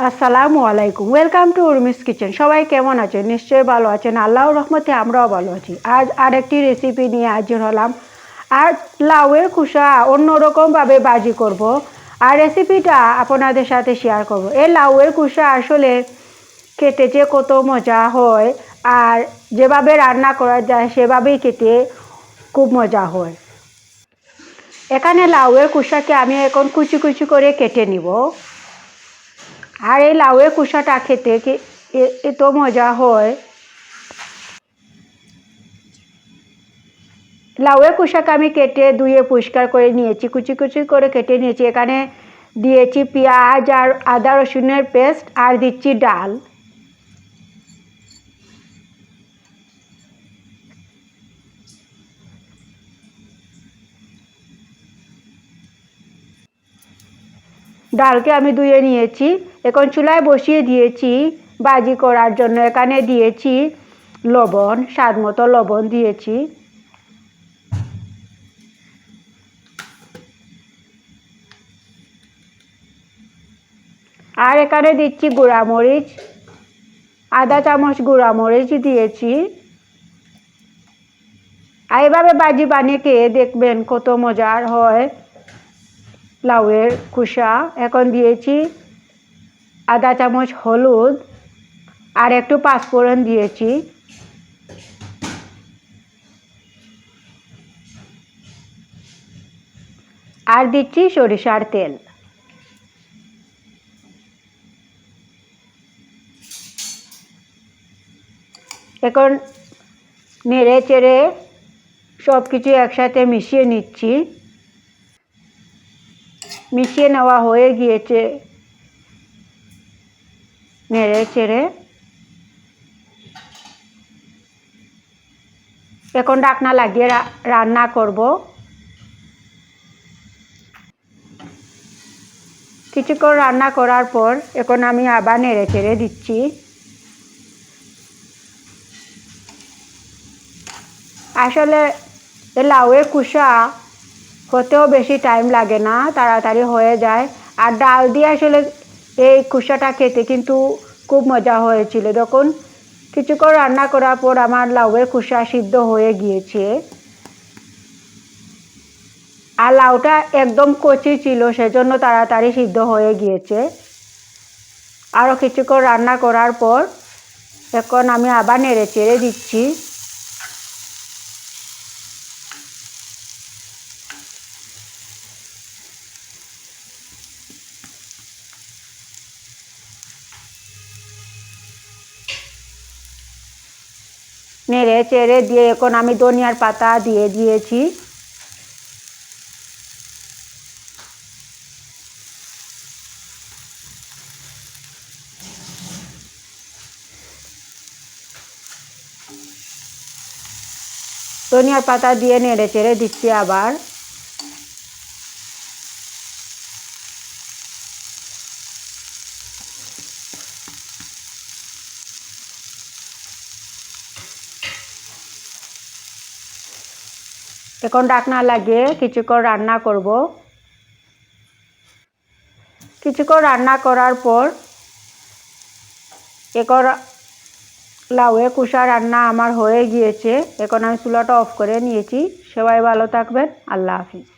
আসসালামু আলাইকুম। Welcome to Urmi's kitchen সবাই কেমন আছেন? নিশ্চয়ই ভালো আছেন। আল্লাহর রহমতে আমরাও ভালো আছি। আজ আরেকটি রেসিপি নিয়ে হাজির হলাম। আর লাউয়ের কুসা অন্যরকমভাবে বাজি করব। আর রেসিপিটা আপনাদের সাথে শেয়ার করব। এই লাউয়ের কুসা আসলে খেতে যে কত মজা হয় আর যেভাবে রান্না করা যায় সেভাবেই খেতে খুব মজা হয়। এখানে লাউয়ের কুসাকে আমি এখন কুচি কুচি করে কেটে নিব। আর এই লাউয়ের কুসাটা খেতে এত মজা হয়। লাউয়ের কুসাকে আমি কেটে ধুয়ে পরিষ্কার করে নিয়েছি, কুচি কুচি করে কেটে নিয়েছি। এখানে দিয়েছি পেঁয়াজ আর আদা রসুনের পেস্ট আর দিচ্ছি ডাল। ডালকে আমি ধুয়ে নিয়েছি। এখন চুলায় বসিয়ে দিয়েছি বাজি করার জন্য। এখানে দিয়েছি লবণ, স্বাদ মতো লবণ দিয়েছি। আর এখানে দিচ্ছি গুঁড়ামরিচ, আধা চামচ গুঁড়ামরিচ দিয়েছি। আর এভাবে বাজি বানিয়ে খেয়ে দেখবেন কত মজার হয়। লাউয়ের কুসা এখন দিয়েছি আধা চামচ, হলুদ আর একটু পাঁচফোড়ন দিয়েছি। আর দিচ্ছি সরিষার তেল। এখন নেড়ে চেড়ে সব কিছু একসাথে মিশিয়ে নিচ্ছি। মিশিয়ে নেওয়া হয়ে গিয়েছে। নেড়ে চেড়ে। এখন ডাকনা লাগিয়ে রান্না করব। কিছুক্ষণ রান্না করার পর এখন আমি আবার নেড়ে চেড়ে দিচ্ছি। আসলে লাউয়ের কুসা হতেও বেশি টাইম লাগে না, তাড়াতাড়ি হয়ে যায়। আর ডাল দিয়ে আসলে এই কুসাটা খেতে কিন্তু খুব মজা হয়েছিল। তখন কিছুক্ষণ রান্না করার পর আমার লাউয়ের কুসা সিদ্ধ হয়ে গিয়েছে। আর লাউটা একদম কচি ছিল, সেজন্য তাড়াতাড়ি সিদ্ধ হয়ে গিয়েছে। আরও কিছুক্ষণ রান্না করার পর এখন আমি আবার নেড়ে চেড়ে দিচ্ছি। নেড়ে চেড়ে দিয়ে এখন আমি ধনিয়ার পাতা দিয়ে দিয়েছি। ধনিয়ার পাতা দিয়ে নেড়ে চেড়ে দিচ্ছি আবার। এখন ডাকনা লাগিয়ে কিছুক্ষণ রান্না করব। কিছুক্ষণ রান্না করার পর এখন লাউয়ে কুষা রান্না আমার হয়ে গিয়েছে। এখন আমি চুলাটা অফ করে নিয়েছি। সবাই ভালো থাকবেন। আল্লাহ হাফিজ।